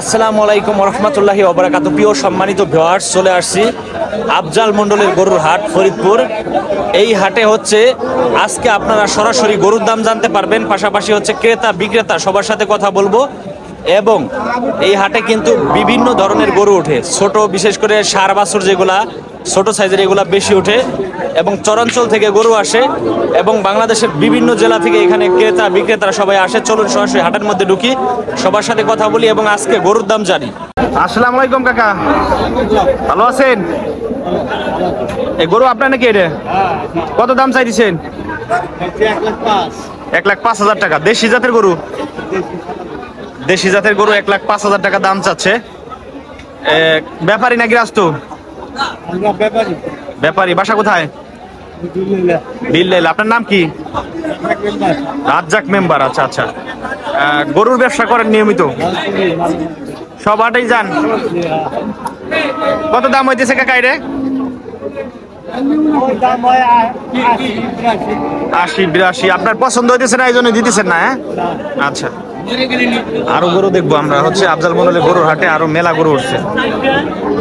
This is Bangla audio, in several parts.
আসসালামু আলাইকুম রহমতুল্লাহি অবরাকাত প্রিয় সম্মানিত ভিওয়ার্স চলে আসছি আফজাল মণ্ডলের গরুর হাট, ফরিদপুর। এই হাটে হচ্ছে আজকে আপনারা সরাসরি গরুর দাম জানতে পারবেন, পাশাপাশি হচ্ছে ক্রেতা, বিক্রেতা, সবার সাথে কথা বলব। এবং এই হাটে কিন্তু বিভিন্ন ধরনের গরু ওঠে। ছোট, বিশেষ করে সার, বাছুর যেগুলা ছোট সাইজের এগুলা বেশি ওঠে এবং চরাঞ্চল থেকে গরু আসে এবং বাংলাদেশের বিভিন্ন জেলা থেকে এখানে ক্রেতা, বিক্রেতারা সবাই আসে। চলুন সরাসরি হাটের মধ্যে ঢুকি, সবার সাথে কথা বলি এবং আজকে গরুর দাম জানি। আসসালামু আলাইকুম, কাকা। ভালো আছেন? এই গরু আপনার নাকি এটা? কত দাম চাই দিচ্ছেন এক লাখ পাঁচ হাজার টাকা। দেশি জাতের গরু? দেশি জাতের গরু এক লাখ পাঁচ হাজার টাকা দাম চাচ্ছে। ব্যাপারী নাকি রাস্তো ব্যাপারী। বাসা কোথায়? বিল্লেল। আপনার নাম কি? রাজ্জাক মেম্বার। আচ্ছা আচ্ছা। গরুর ব্যবসা করেন নিয়মিত? সব হাটেই যান? কত দাম হইতেছে কাকা রে আশি বিরাশি। আপনার পছন্দ হইতেছে না এই জন্য দিতেছেন না হ্যাঁ? আচ্ছা। আরও গরু দেখব আমরা। হচ্ছে আফজাল মন্ডলের গরুর হাটে আরও মেলা গরু উঠছে।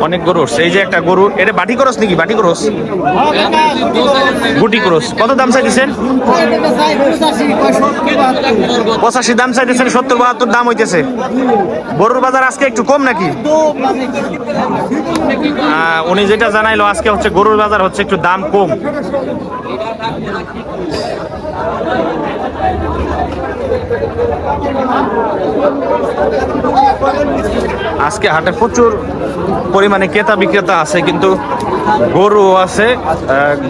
অনেক গরু উঠছে। এই যে একটা গরু, এটা বাটি করস নাকি? বাটি করস? গুটি করস। কত দাম চাইতেছেন? পঁচাশি দাম চাইতেছেন, সত্তর বাহাত্তর দাম হইতেছে। গরুর বাজার আজকে একটু কম নাকি? উনি যেটা জানাইলো, আজকে হচ্ছে গরুর বাজার হচ্ছে একটু দাম কম। আজকে হাটে প্রচুর পরিমাণে ক্রেতা বিক্রেতা আছে, কিন্তু গরু আছে।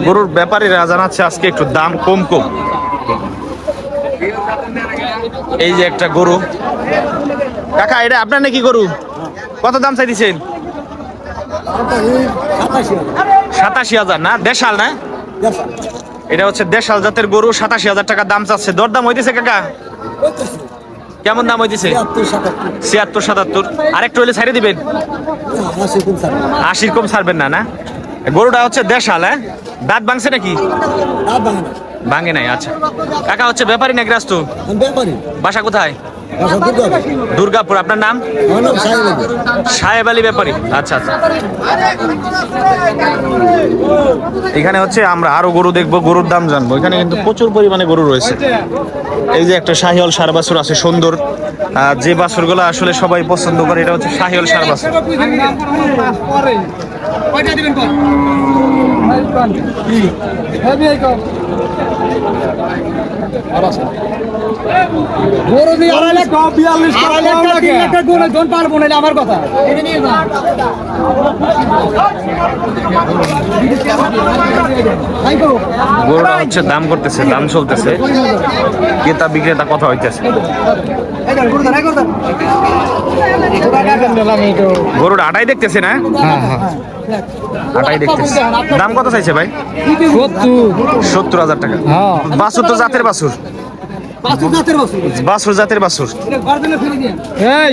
গরুর ব্যাপারীরা জানাচ্ছে আজকে একটু দাম কম কম। এই যে একটা গরু। কাকা, এটা আপনার নাকি গরু? কত দাম চাইতেছেন? সাতাশি হাজার না? দেশাল না? এটা হচ্ছে দেশাল জাতের গরু সাতাশি হাজার টাকা দাম চাচ্ছে। দরদাম হইতেছে কাকা? কেমন দাম হইতেছে? ছিয়াত্তর সাতাত্তর। আরেকটু হইলে ছাড়িয়ে দিবেন? আশির কম ছাড়বেন না না? গরুটা হচ্ছে দেশাল হ্যাঁ? দাঁত ভাঙছে নাকি? ভাঙে নাই আচ্ছা। কাকা হচ্ছে ব্যাপারী নাকি রাস্ত বাসা কোথায়? দুর্গাপুর আপনার নাম সাহেব আলী ব্যাপারী আচ্ছা আচ্ছা এখানে হচ্ছে আমরা আরও গরু দেখব গরুর দাম জানব এখানে কিন্তু প্রচুর পরিমাণে গরু রয়েছে এই যে একটা শাহিওল সার বাছুর আছে সুন্দর যে বাছুরগুলো আসলে সবাই পছন্দ করে এটা হচ্ছে শাহিওল সার বাছুর আমার কথা। গরুটা হচ্ছে দাম করতেছে দাম চলতেছে। ক্রেতা বিক্রেতা কথা হইতেছে। গরুর আটাই দেখতেছে না? আটাই দেখতেছে। দাম কত চাইছে ভাই? সত্তর। হাজার টাকা। বাছুর তো জাতের বাছুর। বাছুর জাতের বাছুর। এই।